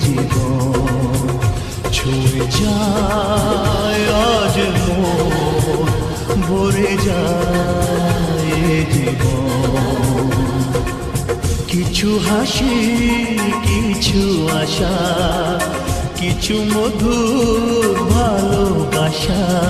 জীবন ছুঁয়ে যায় আজ মন ভরে জীবন। কিছু হাসি কিছু আশা কিছু মধুর ভালোবাসা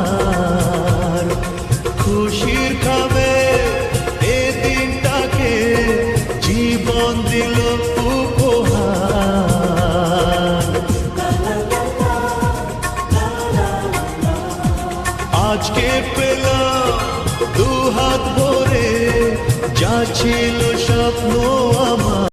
আজকে পেলাম দু হাত ভরে যা ছিল স্বপ্ন আমার।